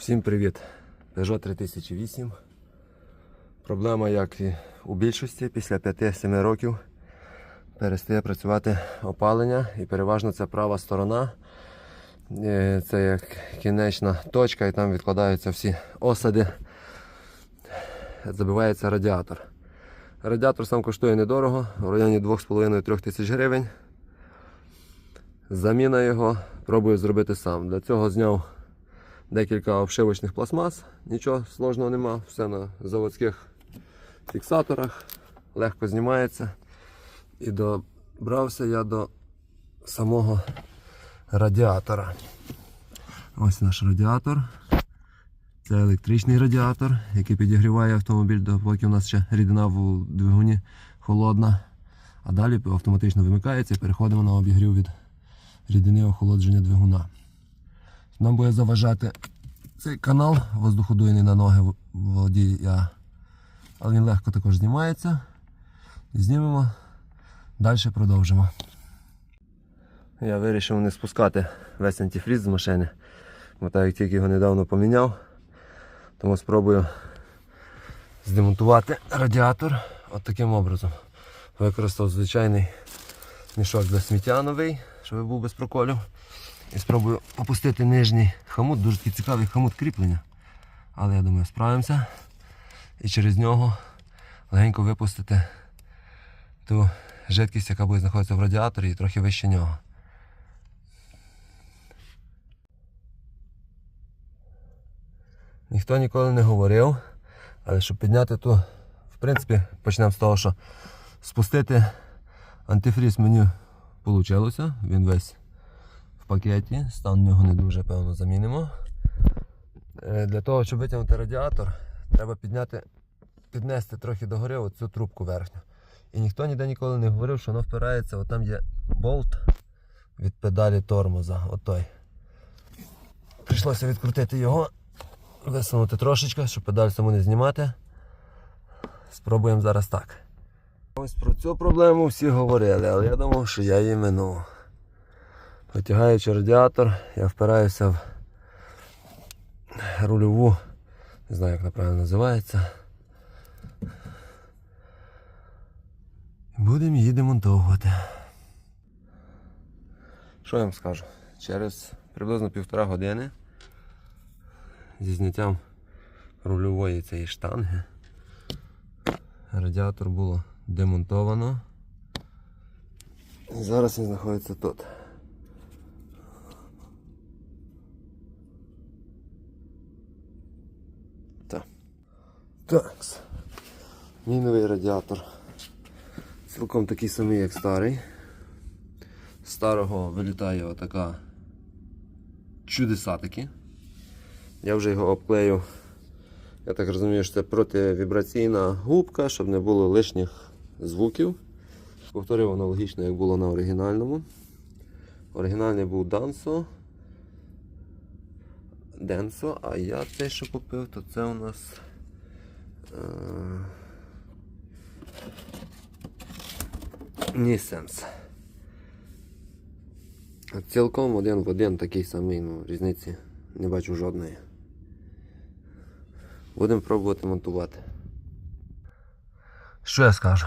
Всім привіт! Peugeot 3008. Проблема, як і у більшості, після 5-7 років перестає працювати опалення і переважно це права сторона. Е, Це як кінечна точка і там відкладаються всі осади. Забивається радіатор. Радіатор сам коштує недорого, в районі 2,5-3 тисяч гривень. Заміна його пробую зробити сам. Для цього зняв декілька обшивочних пластмас, нічого сложного нема, все на заводських фіксаторах, легко знімається. І добрався я до самого радіатора. Ось наш радіатор. Це електричний радіатор, який підігріває автомобіль, допоки у нас ще рідина в двигуні холодна. А далі автоматично вимикається і переходимо на обігрів від рідини охолодження двигуна. Нам буде заважати цей канал воздуходуйний на ноги водія. Але він легко також знімається. Знімемо, далі продовжимо. Я вирішив не спускати весь антифріз з машини, бо так як тільки його недавно поміняв, тому спробую здемонтувати радіатор от таким образом. Використав звичайний мішок для сміття новий, щоб був без проколів. І спробую опустити нижній хомут, дуже такий цікавий хомут кріплення. Але я думаю, справимося. І через нього легенько випустити ту жидкість, яка буде знаходитися в радіаторі і трохи вище нього. Ніхто ніколи не говорив, але щоб підняти ту, в принципі, почнемо з того, що спустити антифріз мені вийшло. Він весь пакеті, стан нього не дуже певно замінимо. Е, Для того, щоб витягнути радіатор, треба підняти, піднести трохи догори оцю трубку верхню. І ніхто ніде ніколи не говорив, що воно впирається, от там є болт від педалі тормоза. Отой. Прийшлося відкрутити його, висунути трошечки, щоб педаль саму не знімати. Спробуємо зараз так. Ось про цю проблему всі говорили, але я думав, що я її минув. Витягаючи радіатор, я впираюся в рульову, не знаю як правильно називається. Будемо її демонтовувати. Що я вам скажу? Через приблизно півтора години зі зняттям рульової цієї штанги радіатор було демонтовано. Зараз він знаходиться тут. Так. Так. Мій новий радіатор. Цілком такий самий, як старий. Старого вилітає отака чудеса такі. Я вже його обклею. Я так розумію, що це противібраційна губка, щоб не було лишніх звуків. Повторив аналогічно, як було на оригінальному. Оригінальний був Danso. Денсо, а я цей, що купив, то це у нас. Е... Нісенс. Цілком один в один такий самий, ну, різниці не бачу жодної. Будемо пробувати монтувати. Що я скажу?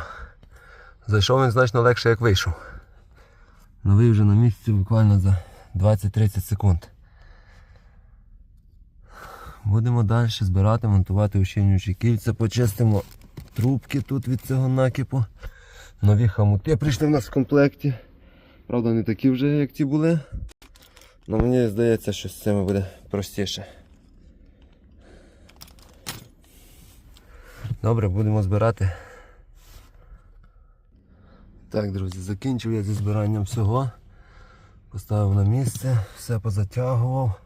Зайшов він значно легше, як вийшов. Новий вже на місці буквально за 20-30 секунд. Будемо далі збирати, монтувати ущільнюючі кільця, почистимо трубки тут від цього накипу. Нові хамути прийшли в нас в комплекті. Правда, не такі вже, як ті були. Але мені здається, що з цими буде простіше. Добре, будемо збирати. Так, друзі, закінчив я зі збиранням всього. Поставив на місце, все позатягував,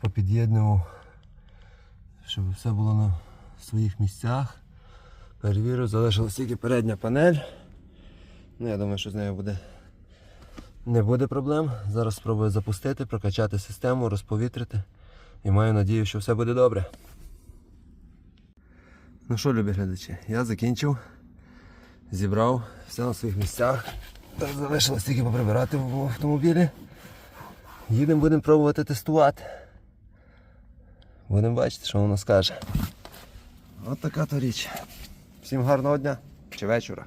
попід'єднував, щоб все було на своїх місцях. Перевірив, залишилась тільки передня панель. Ну, я думаю, що з нею буде не буде проблем. Зараз спробую запустити, прокачати систему, розповітрити. І маю надію, що все буде добре. Ну що, любі глядачі, я закінчив, зібрав все на своїх місцях. Так залишилось тільки поприбирати в автомобілі. Їдемо, будемо пробувати тестувати. Будемо бачити, що воно скаже. От така то річ. Всім гарного дня чи вечора.